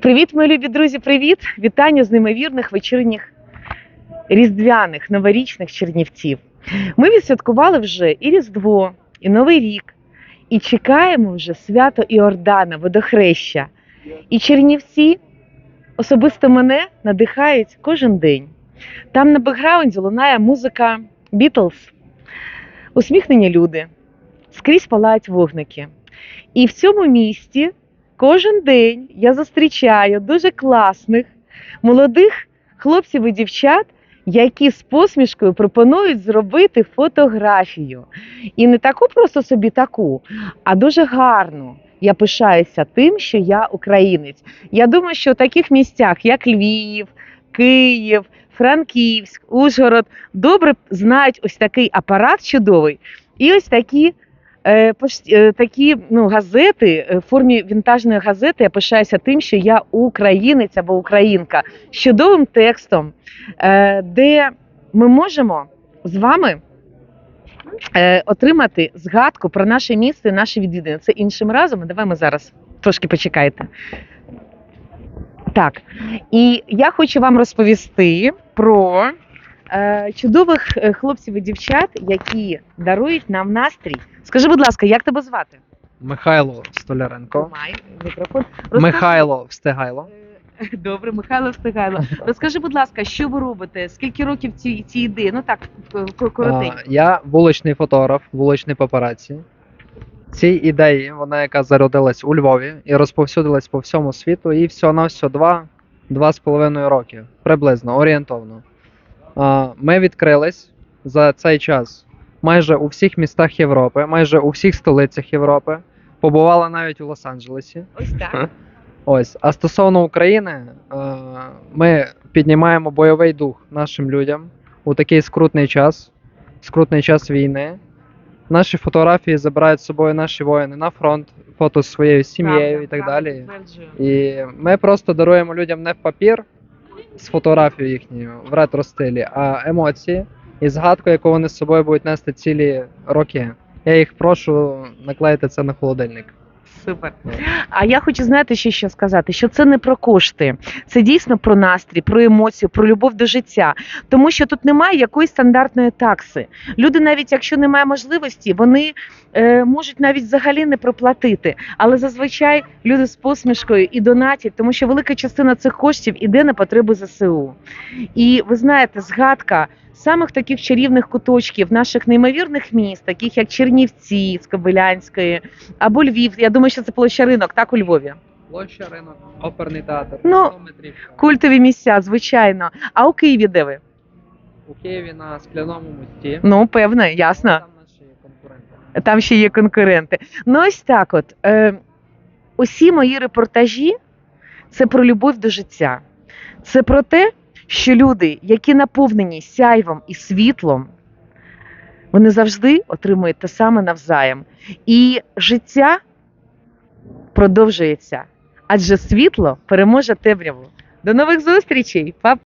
Привіт, мої любі друзі! Привіт! Вітання з неймовірних вечірніх різдвяних новорічних чернівців. Ми відсвяткували вже і Різдво, і Новий рік, і чекаємо вже свято Іордана, водохреща. І Чернівці особисто мене надихають кожен день. Там на бекграунді лунає музика Бітлз, усміхнені люди, скрізь палають вогники. І в цьому місті кожен день я зустрічаю дуже класних молодих хлопців і дівчат, які з посмішкою пропонують зробити фотографію. І не таку просто собі таку, а дуже гарну. Я пишаюся тим, що я українець. Я думаю, що в таких місцях, як Львів, Київ, Франківськ, Ужгород, добре знають ось такий апарат чудовий. І ось такі такі ну, газети е, в формі вінтажної газети. Я пишаюся тим, що я українець або українка з чудовим текстом, е, де ми можемо з вами е, отримати згадку про наше місто і наші відвідини. Це іншим разом. Давай ми зараз трошки почекайте. Так, і я хочу вам розповісти про е, чудових е, хлопців і дівчат, які дарують нам настрій. Скажи, будь ласка, як тебе звати? Михайло Столяренко. Тримай мікрофон. Розкажи- Михайло Встигайло. Е, Добре, Михайло Встигайло. Розкажи, будь ласка, що ви робите? Скільки років цій цій ідеї? Ну так, к- к- коротенько. А, Я вуличний фотограф, вуличний папараці. Цій ідеї, вона яка зародилась у Львові і розповсюдилась по всьому світу, і всього на всього два, два з половиною роки, приблизно, орієнтовно. А, Ми відкрились за цей час майже у всіх містах Європи, майже у всіх столицях Європи. Побували навіть у Лос-Анджелесі. Ось так. Ось, а стосовно України, е, ми піднімаємо бойовий дух нашим людям у такий скрутний час, скрутний час війни. Наші фотографії забирають з собою наші воїни на фронт, фото з своєю сім'єю Правда, і так правда, далі. І ми просто даруємо людям не в папір з фотографією їхньою в ретро стилі, а емоції і згадку, яку вони з собою будуть нести цілі роки. Я їх прошу наклеїти це на холодильник. Супер. А я хочу знаєте, ще що сказати, що це не про кошти, це дійсно про настрій, про емоцію, про любов до життя. Тому що тут немає якоїсь стандартної такси. Люди, навіть якщо немає можливості, вони е, можуть навіть взагалі не проплатити. Але зазвичай люди з посмішкою і донатять, тому що велика частина цих коштів іде на потреби ЗСУ. І ви знаєте, згадка самих таких чарівних куточків наших неймовірних міст, таких як Чернівці з Кобилянської або Львів. Я думаю, що це площа ринок, так у Львові. Площа ринок, оперний театр, Ну, Культові місця, звичайно. А у Києві де ви? У Києві на скляному мості. Ну, певно, ясно. Там наші конкуренти. Там ще є конкуренти. Ну, ось так от. Е, усі мої репортажі це про любов до життя. Це про те, що люди, які наповнені сяйвом і світлом, вони завжди отримують те саме навзаєм. І життя продовжується, адже світло переможе темряву. До нових зустрічей! Па!